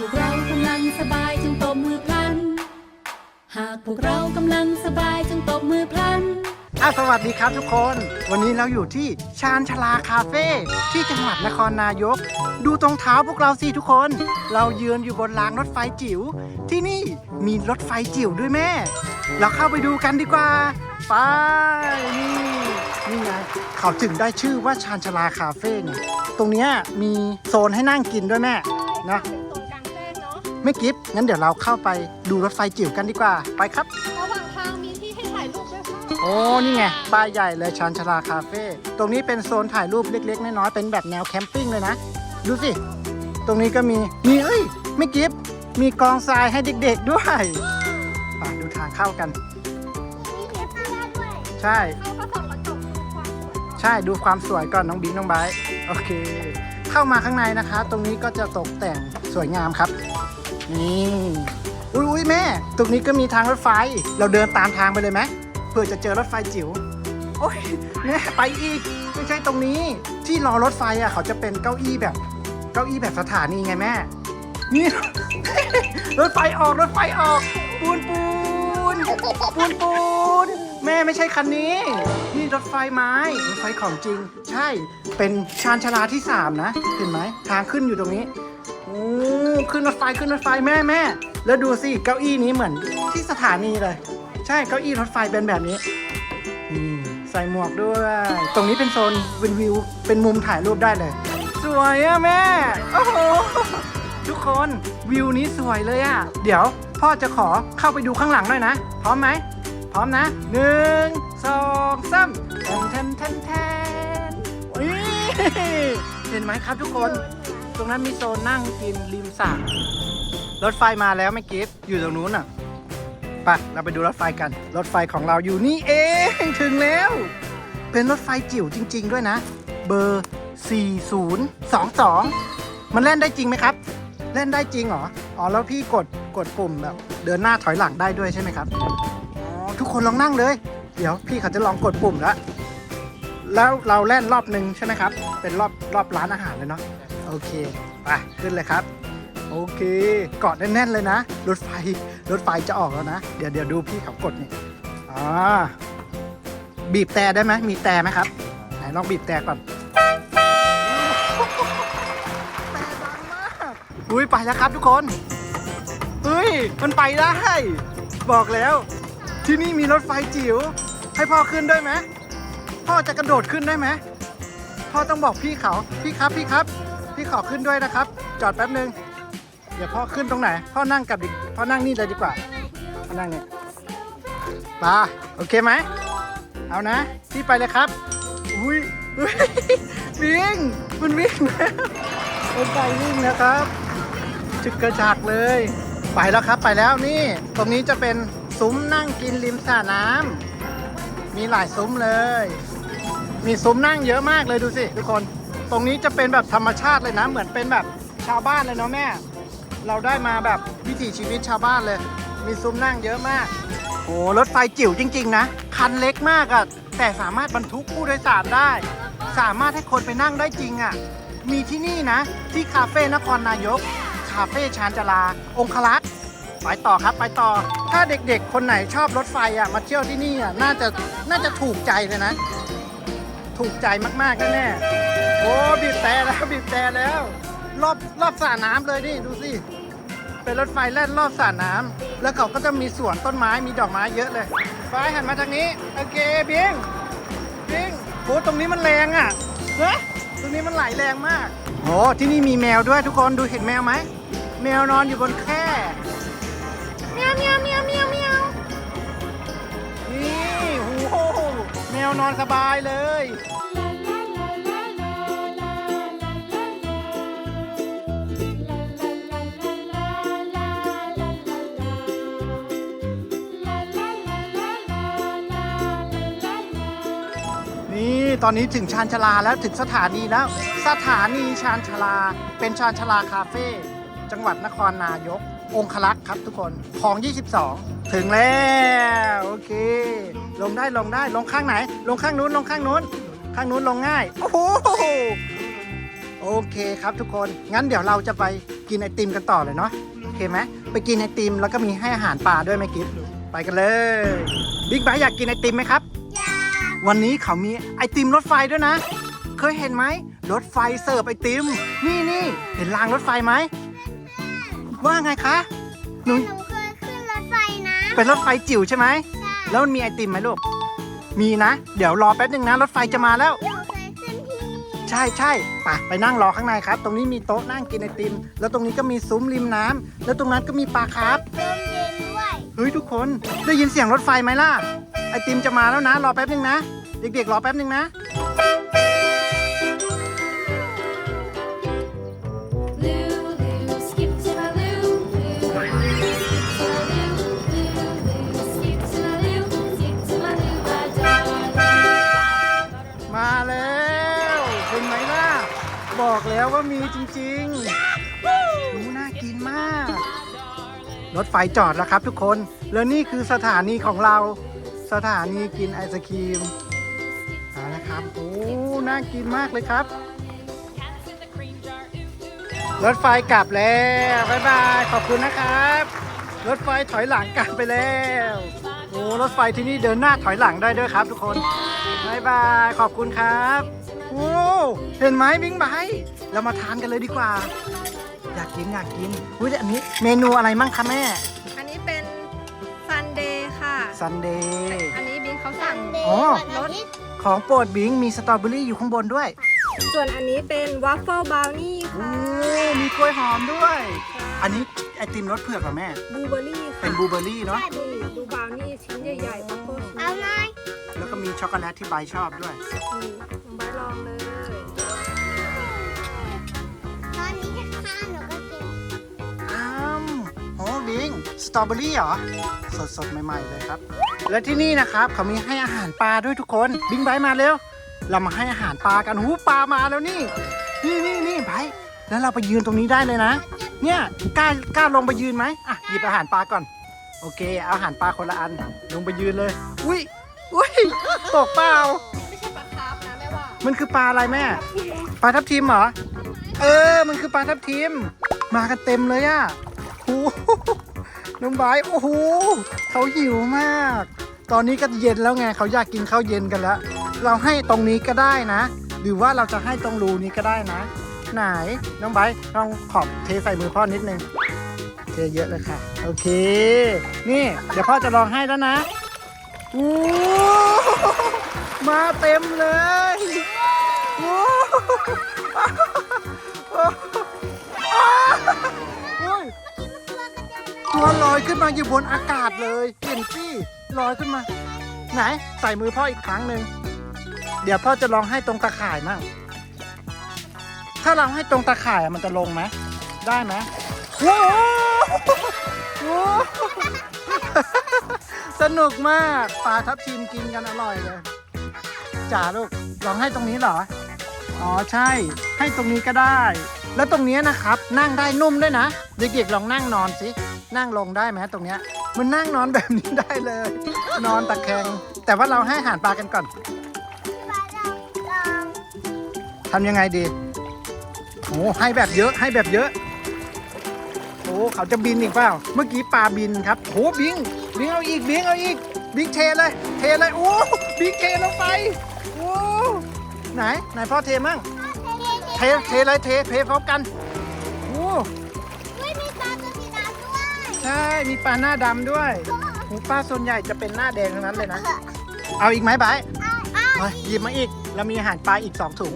พวกเรากำลังสบายจงตบมือพลัน หากพวกเรากำลังสบายจงตบมือพลัน อะสวัสดีครับทุกคน วันนี้เราอยู่ที่ชานชลาคาเฟ่ที่จังหวัดนครนายก ดูตรงเท้าพวกเราสิทุกคน เรายืนอยู่บนรางรถไฟจิ๋ว ที่นี่มีรถไฟจิ๋วด้วยแม่ เราเข้าไปดูกันดีกว่า ไปนี่นี่ไงเขาถึงได้ชื่อว่าชานชลาคาเฟ่เนี่ยตรงเนี้ยมีโซนให้นั่งกินด้วยแม่นะ ไม่กิฟงั้นเดี๋ยวเราเข้าไปดูรถไฟจิ๋วกันดีกว่า ไปครับ ระหว่างทางมีที่ให้ถ่ายรูปด้วยค่ะโอ้นี่ไงป้ายใหญ่เลยชานชาลาคาเฟ่ตรงนี้เป็นโซนถ่ายรูปเล็กๆน้อยๆเป็นแบบแนวแคมปิ้งเลยนะดูสิ ตรงนี้ก็มีมีเอ้ยไม่กิฟมีกองทรายให้เด็กๆด้วยไปดูทางเข้ากัน มีเนสตาร่าด้วยใช่ เขาก็ส่องกระจกดูความสวยใช่ดูความสวยก่อนน้องบิ๊กน้องไบร์ทโอเค เข้ามาข้างในนะคะ ตรงนี้ก็จะตกแต่งสวยงามครับ นี่อุ้ยอุ้ยแม่ ตรงนี้ก็มีทางรถไฟ เราเดินตามทางไปเลยไหมเพื่อจะเจอรถไฟจิ๋ว โอ้ยแม่ไปอีก ไม่ใช่ตรงนี้ ที่รอรถไฟอะเขาจะเป็นเก้าอี้แบบ เก้าอี้แบบสถานีไงแม่ นี่ รถไฟออกรถไฟออก ปูนปูนปูนปูนแม่ไม่ใช่คันนี้ นี่รถไฟไม้รถไฟของจริง ใช่ เป็นชานชาลาที่สามนะเห็นไหมทางขึ้นอยู่ตรงนี้โอ้ ขึ้นรถไฟขึ้นรถไฟแม่แม่แล้วดูสิเก้าอี้นี้เหมือนที่สถานีเลย ใช่เก้าอี้รถไฟเป็นแบบนี้นี่ใส่หมวกด้วย ตรงนี้เป็นโซนเป็นวิวเป็นมุมถ่ายรูปได้เลย สวยอะแม่โอ้โหทุกคนวิวนี้สวยเลยอะเดี๋ยวพ่อจะขอเข้าไปดูข้างหลังหน่อยนะพร้อมไหมพร้อมนะหนึ่งสองสามแทนแทนแทนแทนเห็นไหมครับทุกคน ตรงนั้นมีโซนนั่งกินริมสระรถไฟมาแล้วไม่กิฟอยู่ตรงนู้นอะไปเราไปดูรถไฟกัน รถไฟของเราอยู่นี่เองถึงแล้ว เป็นรถไฟจิ๋วจริง ๆ ด้วยนะ เบอร์ 4022 มันเล่นได้จริงไหมครับ เล่นได้จริงเหรอ อ๋อแล้วพี่กดกดปุ่มแบบเดินหน้าถอยหลังได้ด้วยใช่ไหมครับ อ๋อทุกคนลองนั่งเลย เดี๋ยวพี่เขาจะลองกดปุ่มแล้ว แล้วเราเล่นรอบหนึ่งใช่ไหมครับ เป็นรอบรอบร้านอาหารเลยเนาะ โอเค ไป ขึ้นเลยครับ โอเคเกาะแน่นๆเลยนะ รถไฟ รถไฟจะออกแล้วนะ เดี๋ยวเดี๋ยวดูพี่เขากดนี่อ่าบีบแต่ได้ไหม มีแต่ไหมครับ ไหนลองบีบแต่ก่อน แต่ดังมาก อุ้ยไปแล้วครับทุกคนเฮ้ย มันไปได้ บอกแล้ว ที่นี่มีรถไฟจิ๋ว ให้พ่อขึ้นด้วยไหม พ่อจะกระโดดขึ้นได้ไหมพ่อต้องบอกพี่เขา พี่ครับ พี่ครับ พี่ขอขึ้นด้วยนะครับ จอดแป๊บนึง เดี๋ยวพ่อขึ้นตรงไหน พ่อนั่งกับดิพ่อนั่งนี่เลยดีกว่าพ่อนั่งเนี่ยไปโอเคไหม เอานะ พี่ไปเลยครับ อุ้ยวิ่ง มันวิ่งแล้วมันไปวิ่งนะครับจึกกระจากเลย ไปแล้วครับไปแล้วนี่ ตรงนี้จะเป็นซุ้มนั่งกินริมสระน้ำมีหลายซุ้มเลย มีซุ้มนั่งเยอะมากเลยดูสิทุกคน ตรงนี้จะเป็นแบบธรรมชาติเลยนะ เหมือนเป็นแบบชาวบ้านเลยเนาะแม่ เราได้มาแบบวิถีชีวิตชาวบ้านเลย มีซุ้มนั่งเยอะมากโอ้รถไฟจิ๋วจริง ๆ นะ คันเล็กมากอะแต่สามารถบรรทุกผู้โดยสารได้ สามารถให้คนไปนั่งได้จริงอะมีที่นี่นะ ที่คาเฟ่นครนายก คาเฟ่ชานจลา องคลักษ์ไปต่อครับไปต่อ ถ้าเด็กๆ คนไหนชอบรถไฟอะมาเที่ยวที่นี่อะน่าจะน่าจะถูกใจเลยนะ ถูกใจมากๆแน่ๆ โอ้บีบแต่แล้วบีบแต่แล้ว รอบรอบสระน้ำเลยนี่ดูสิเป็นรถไฟแล่นรอบสระน้ำแล้วเขาก็จะมีสวนต้นไม้มีดอกไม้เยอะเลยไฟหันมาทางนี้โอเคเบียงเบียงโหตรงนี้มันแรงอะเฮ้ยตรงนี้มันไหลแรงมากโอ้ที่นี่มีแมวด้วยทุกคนดูเห็นแมวไหมแมวนอนอยู่บนแคร่เมียวเมียวเมียวเมียวเมียวนี่โอ้โหแมวนอนสบายเลย ตอนนี้ถึงชานชาลาแล้วถึงสถานีแล้ว สถานีชานชาลา เป็นชานชาลาคาเฟ่จังหวัดนครนายก องคลักษ์ครับทุกคนคลอง 22 ถึงแล้วโอเค ลงได้ลงได้ลงข้างไหน ลงข้างนู้นลงข้างนู้น ข้างนู้นลงง่าย โอ้โหโอเคครับทุกคนงั้นเดี๋ยวเราจะไปกินไอติมกันต่อเลยเนาะโอเคไหมไปกินไอติมแล้วก็มีให้อาหารปลาด้วยไหมกิฟไปกันเลยบิ๊กไบอยากกินไอติมไหมครับ วันนี้เขามีไอติมรถไฟด้วยนะ เคยเห็นไหมรถไฟเสิร์ฟไอติม นี่นี่เห็นรางรถไฟไหมว่าไงคะหนูหนูเคยขึ้นรถไฟนะ เป็นรถไฟจิ๋วใช่ไหมใช่แล้วมันมีไอติมไหมลูกมีนะ เดี๋ยวรอแป๊บหนึ่งนะรถไฟจะมาแล้ว หนูเคยขึ้นที่นี่ใช่ใช่ไปไปนั่งรอข้างในครับ ตรงนี้มีโต๊ะนั่งกินไอติม แล้วตรงนี้ก็มีซุ้มริมน้ำแล้วตรงนั้นก็มีปลาครับลมเย็นด้วย เฮ้ยทุกคนได้ยินเสียงรถไฟไหมล่ะ ไไอติมจะมาแล้วนะ รอแป๊บนึงนะ เด็กๆ รอแป๊บนึงนะ Loo, loo, skip to my loo, loo, skip to my loo, loo, loo, skip to my loo, skip to my loo, my darling. มาแล้วเห็นไหมล่ะ บอกแล้วว่ามีจริงๆดูน่ากินมาก รถไฟจอดแล้วครับทุกคน แล้วนี่คือสถานีของเรา สถานีกินไอศครีมเอาละครับ โอ้ น่ากินมากเลยครับ รถไฟกลับแล้วบ๊ายบาย ขอบคุณนะครับ รถไฟถอยหลังกลับไปแล้ว โอ้ รถไฟที่นี่เดินหน้าถอยหลังได้ด้วยครับทุกคนบายบาย ขอบคุณครับ โอ้ เห็นไหมบิงไบค์เรามาทานกันเลยดีกว่า อยากกินอยากกินอุ้ยอันนี้เมนูอะไรมั่งคะแม่ ซันเดย์อันนี้บิงเขาสั่ง เดย์อ๋อวันอาทิตย์ของโปรดบิงมีสตรอเบอรี่อยู่ข้างบนด้วยส่วนอันนี้เป็นวัฟเฟิลบราวนี่โอ้ค่ะมีกล้วยหอมด้วย อันนี้ไอติมรสเผือกเหรอแม่บลูเบอร์รี่ค่ะเป็นบลูเบอร์รี่เนาะนี่ดูบราวนี่ชิ้นใหญ่ๆวัฟเฟิลชิ้นเอาไหมแล้วก็มีช็อกโกแลตที่ใบชอบด้วย นี่ลองไปลองเลย สตรอเบอรี่เหรอสดสดๆ ใหม่ๆ เลยครับ และที่นี่นะครับเขามีให้อาหารปลาด้วยทุกคนบิงไบร์ทมาเร็ว เรามาให้อาหารปลากันหูปลามาแล้วนี่ นี่นี่นี่ไบร์ทแล้วเราไปยืนตรงนี้ได้เลยนะ เนี่ยกล้ากล้าลงไปยืนไหมอะหยิบอาหารปลาก่อน โอเคเอาอาหารปลาคนละอันลงไปยืนเลย อุ้ยอุ้ยตกเปล่า ไม่ใช่ปลาคาร์ฟนะแม่ว่ามันคือปลาอะไรแม่ ปลาทับทิมเหรอ เออ มันคือปลาทับทิม มากันเต็มเลยอะโอ้โห น้องบายโอ้โหเขาหิวมาก ตอนนี้ก็เย็นแล้วไงเขาอยากกินข้าวเย็นกันแล้ว เราให้ตรงนี้ก็ได้นะ หรือว่าเราจะให้ตรงรูนี้ก็ได้นะ ไหนน้องไบร์ทลองขอบเทใส่มือพ่อนิดนึงเทเยอะเลยค่ะ โอเค นี่ เดี๋ยวพ่อจะลองให้แล้วนะโอ้มาเต็มเลยโอ้ ตัวลอยขึ้นมาอยู่บนอากาศเลยเห็นสิลอยขึ้นมา ไหนใส่มือพ่ออีกครั้งหนึ่งเดี๋ยวพ่อจะลองให้ตรงตะข่ายมั่งถ้าเราให้ตรงตะข่ายมันจะลงไหมได้ไหมว้าวว้าวสนุกมากปลาทับทิมกินกันอร่อยเลยจ๋าลูกลองให้ตรงนี้เหรออ๋อใช่ ให้ตรงนี้ก็ได้ แล้วตรงนี้นะครับ นั่งได้นุ่มด้วยนะ เด็กๆลองนั่งนอนสิ นั่งลงได้ไหมตรงเนี้ยมันนั่งนอนแบบนี้ได้เลย นอนตะแคง แต่ว่าเราให้อาหารปลากันก่อนทำยังไงดีโอ้ให้แบบเยอะให้แบบเยอะโอ้เขาจะบินอีกเปล่า เมื่อกี้ปลาบินครับโอ้บิงบิงเอาอีกบิงเอาอีกบิงเทเลยเทเลยโอ้บิงเทลงไปโอ้ไหนไหนพ่อเทมั่งเทเทเลยเทเทพร้อมกัน มีปลาหน้าดำด้วยหมูปลาส่วนใหญ่จะเป็นหน้าแดงทั้งนั้นเลยนะ เอาอีกไหมไบร์ทมาหยิบมาอีก เรามีอาหารปลาอีก 2 ถุง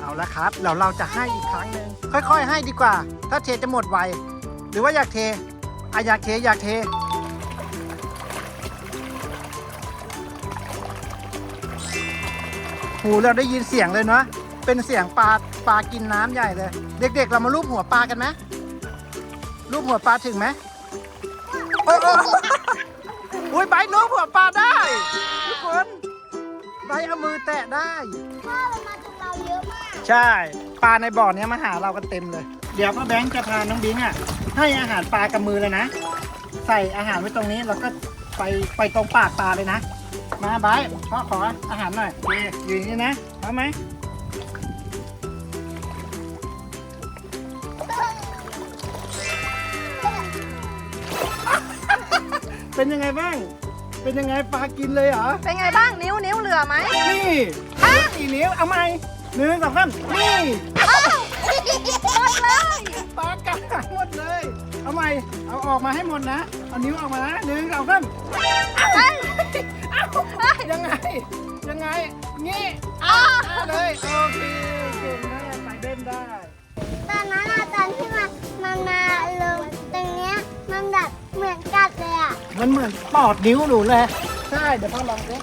เอาละครับแล้วเราจะให้อีกครั้งหนึ่งค่อย ๆ ให้ดีกว่า ถ้าเทจะหมดไว หรือว่าอยากเทอะอยากเทอยากเท หูเราได้ยินเสียงเลยเนาะ เป็นเสียงปลาปลากินน้ำใหญ่เลย เด็กๆ เรามาลูบหัวปลากันไหมลูบหัวปลาถึงไหม โอ้ยโอ้ยอุ้ยใบลูบหัวปลาได้ทุกคนใบเอามือแตะได้ พ่อมันมาตรงเราเยอะมากใช่ ปลาในบ่อเนี้ยมาหาเรากันเต็มเลย เดี๋ยวพ่อแบงค์จะพาน้องบิงอะ ให้อาหารปลากับมือเลยนะ ใส่อาหารไว้ตรงนี้แล้วก็ไปไปตรงปากปลาเลยนะ มาบายพ่อขออาหารหน่อยโอเคอยู่อย่างนี้นะเอาไหม เป็นยังไงบ้าง เป็นยังไงปลากินเลยเหรอ เป็นไงบ้างนิ้วนิ้วเหลือไหม นี่สี่นิ้วเอาไหมหนึ่งสองสามนี่หมดเลย ปลากาหมดเลย เอาใหม่เอาออกมาให้หมดนะ เอานิ้วออกมานะหนึ่งสองสามยังไง ยังไง งี้ได้เลยโอเคเก่งนะไปเล่นได้ ตอนนั้นอะตอนที่มันมันมา มันเหมือนปอดนิ้วหนูเลย ใช่ เดี๋ยวพ่อลองดิ